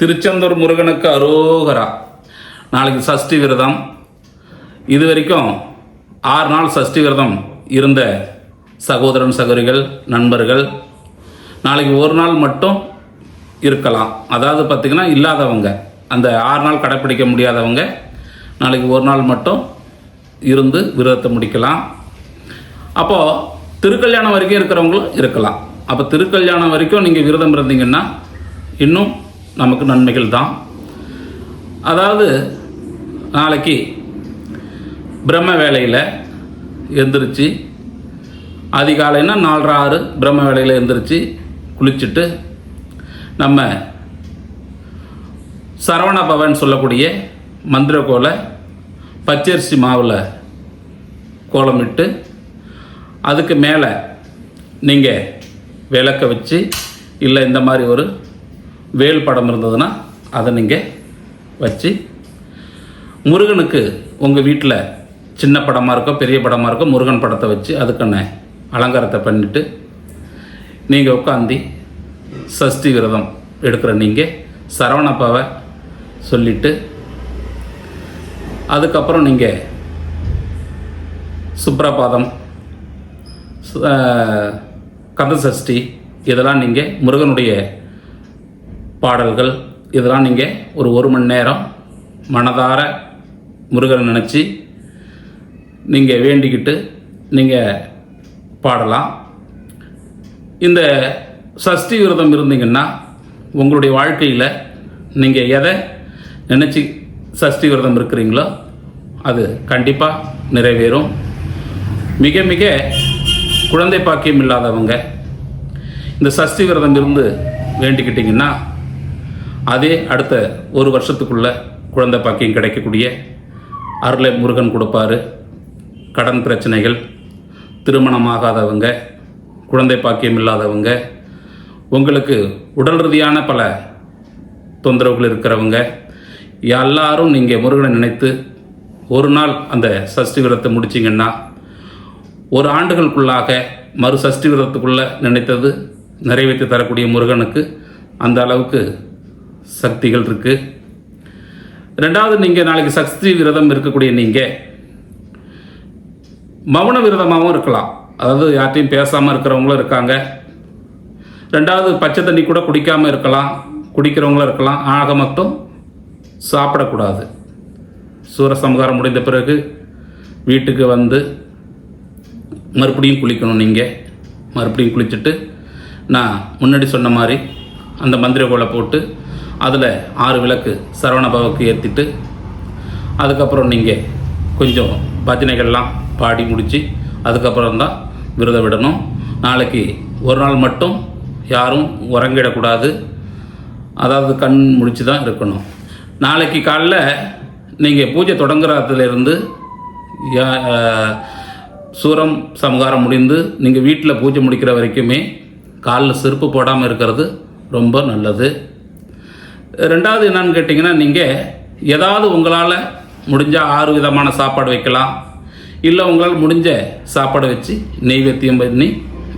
திருச்செந்தூர் முருகனுக்கு அரோகரா. நாளைக்கு சஷ்டி விரதம். இது வரைக்கும் ஆறு நாள் சஷ்டி விரதம் இருந்த சகோதரன் சகோதரிகள் நண்பர்கள் நாளைக்கு ஒரு நாள் மட்டும் இருக்கலாம். அதாவது பார்த்திங்கன்னா இல்லாதவங்க அந்த ஆறு நாள் கடைப்பிடிக்க முடியாதவங்க நாளைக்கு ஒரு நாள் மட்டும் இருந்து விரதத்தை முடிக்கலாம். அப்போது திருக்கல்யாணம் வரைக்கும் இருக்கிறவங்களும் இருக்கலாம். அப்போ திருக்கல்யாணம் வரைக்கும் நீங்கள் விரதம் இருந்தீங்கன்னா இன்னும் நமக்கு நன்மைகள் தான். அதாவது நாளைக்கு பிரம்ம வேலையில் எந்திரிச்சு அதிகாலைன்னா நாலரை ஆறு பிரம்ம வேலையில் எந்திரிச்சு குளிச்சுட்டு நம்ம சரவண பவன் சொல்லக்கூடிய மந்திர கோலை பச்சரிசி மாவில் கோலமிட்டு அதுக்கு மேலே நீங்கள் விளக்க வச்சு இல்லை இந்த மாதிரி ஒரு வேல் படம் இருந்ததுன்னா அதை நீங்கள் வச்சு முருகனுக்கு உங்கள் வீட்டில் சின்ன படமாக இருக்கோ பெரிய படமாக இருக்கோ முருகன் படத்தை வச்சு அதுக்கான அலங்காரத்தை பண்ணிவிட்டு நீங்கள் உட்காந்து சஷ்டி விரதம் எடுக்கிற நீங்கள் சரவணப்பாவை சொல்லிவிட்டு அதுக்கப்புறம் நீங்கள் சுப்ரபாதம் சு- சஷ்டி இதெல்லாம் நீங்கள் முருகனுடைய பாடல்கள். இதெல்லாம் நீங்கள் ஒரு ஒரு மணி நேரம் மனதார முருகனை நினச்சி நீங்கள் வேண்டிக்கிட்டு நீங்கள் பாடலாம். இந்த சஷ்டி விரதம் இருந்தீங்கன்னா உங்களுடைய வாழ்க்கையில் நீங்கள் எதை நினச்சி சஷ்டி விரதம் இருக்கிறீங்களோ அது கண்டிப்பாக நிறைவேறும். மிக மிக குழந்தை பாக்கியம் இல்லாதவங்க இந்த சஷ்டி விரதம் இருந்து வேண்டிக்கிட்டிங்கன்னா அதே அடுத்த ஒரு வருஷத்துக்குள்ள குழந்தை பாக்கியம் கிடைக்கக்கூடிய அருளை முருகன் கொடுப்பாரு. கடன் பிரச்சனைகள் திருமணமாகாதவங்க குழந்தை பாக்கியம் இல்லாதவங்க உங்களுக்கு உடல் ரீதியான பல தொந்தரவுகள் இருக்கிறவங்க எல்லாரும் நீங்கள் முருகனை நினைத்து ஒரு நாள் அந்த சஷ்டி விரதத்தை முடிச்சிங்கன்னா ஒரு ஆண்டுகளுக்குள்ளாக மறு சஷ்டி விரதத்துக்குள்ளே நினைத்தது நிறைவேற்றி தரக்கூடிய முருகனுக்கு அந்த அளவுக்கு சக்திகள் இருக்குது ரெண்டாவது நீங்கள் நாளைக்கு சக்தி விரதம் இருக்கக்கூடிய நீங்கள் மௌன விரதமாகவும் இருக்கலாம். அதாவது யார்ட்டையும் பேசாமல் இருக்கிறவங்களும் இருக்காங்க. ரெண்டாவது பச்சை தண்ணி கூட குடிக்காமல் இருக்கலாம். குடிக்கிறவங்களும் இருக்கலாம். ஆக மொத்தம் சாப்பிடக்கூடாது. சூரசம்ஹாரம் முடிந்த பிறகு வீட்டுக்கு வந்து மறுபடியும் குளிக்கணும் நீங்கள் மறுபடியும் குளிச்சுட்டு நான் முன்னாடி சொன்ன மாதிரி அந்த மந்திர கோலை போட்டு அதில் ஆறு விளக்கு சரவணபவக்கு ஏற்றிட்டு அதுக்கப்புறம் நீங்கள் கொஞ்சம் பஜனைகள்லாம் பாடி முடித்து அதுக்கப்புறம் தான் விரதம் விடணும். நாளைக்கு ஒரு நாள் மட்டும் யாரும் உறங்கிடக்கூடாது. அதாவது கண் முடிச்சு தான் இருக்கணும். நாளைக்கு காலைல நீங்கள் பூஜை தொடங்குறதுலேருந்து யா- சூரம் சமகாரம் முடிந்து நீங்கள் வீட்டில் பூஜை முடிக்கிற வரைக்குமே காலில் செருப்பு போடாமல் இருக்கிறது ரொம்ப நல்லது. ரெண்டாவது என்னன்னு கேட்டிங்கன்னா நீங்கள் ஏதாவது உங்களால் முடிஞ்சால் ஆறு விதமான சாப்பாடு வைக்கலாம். இல்லை உங்களால் முடிஞ்ச சாப்பாடு வச்சு நெய்வேத்தியம் பண்ணி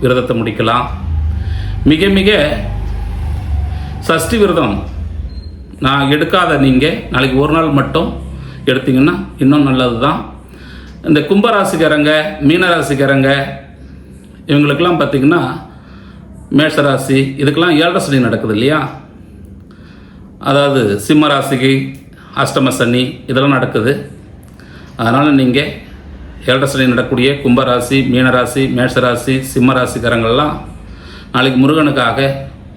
விரதத்தை முடிக்கலாம். மிக மிக சஷ்டி விரதம் நான் எடுக்காத நீங்கள் நாளைக்கு ஒரு நாள் மட்டும் எடுத்தீங்கன்னா இன்னும் நல்லது தான் இந்த கும்பராசிக்காரங்க மீனராசிக்காரங்க இவங்களுக்கெல்லாம் பார்த்திங்கன்னா மேஷராசி இதுக்கெல்லாம் ஏழரை சனி நடக்குது இல்லையா? அதாவது சிம்ம ராசிக்கு அஷ்டம சனி இதெல்லாம் நடக்குது. அதனால் நீங்கள் ஏழரை சனி நடக்கக்கூடிய கும்பராசி மீனராசி மேஷராசி சிம்ம ராசிக்காரங்கள்லாம் நாளைக்கு முருகனுக்காக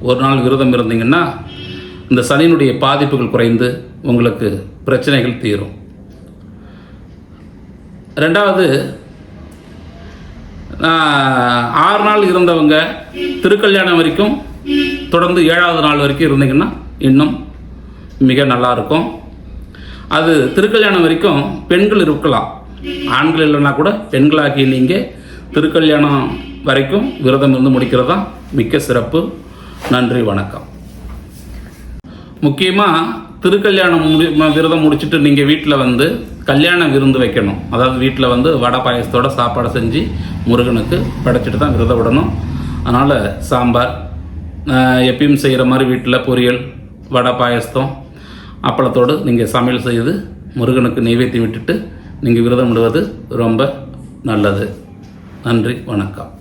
ஒரு நாள் விரதம் இருந்தீங்கன்னா இந்த சனியினுடைய பாதிப்புகள் குறைந்து உங்களுக்கு பிரச்சனைகள் தீரும். ரெண்டாவது ஆறு நாள் இருந்தவங்க திருக்கல்யாணம் வரைக்கும் தொடர்ந்து ஏழாவது நாள் வரைக்கும் இருந்தீங்கன்னா இன்னும் மிக நல்லா இருக்கும் அது திருக்கல்யாணம் வரைக்கும் பெண்கள் இருக்கலாம். ஆண்கள் இல்லைன்னா கூட பெண்களாகி நீங்கள் திருக்கல்யாணம் வரைக்கும் விரதம் இருந்து முடிக்கிறது தான் மிக்க சிறப்பு. நன்றி வணக்கம். முக்கியமாக திருக்கல்யாணம் முடி விரதம் முடிச்சுட்டு நீங்கள் வீட்டில் வந்து கல்யாணம் விருந்து வைக்கணும். அதாவது வீட்டில் வந்து வடை பாயசத்தோட சாப்பாடு செஞ்சு முருகனுக்கு படைச்சிட்டு தான் விரதம் விடணும். அதனால் சாம்பார் எப்பயும் செய்கிற மாதிரி வீட்டில் பொரியல் வடை பாயசத்தம் அப்பளத்தோடு நீங்கள் சமையல் செய்து முருகனுக்கு நெய்வேத்தி விட்டுட்டு நீங்கள் விரதம் விடுவது ரொம்ப நல்லது. நன்றி வணக்கம்.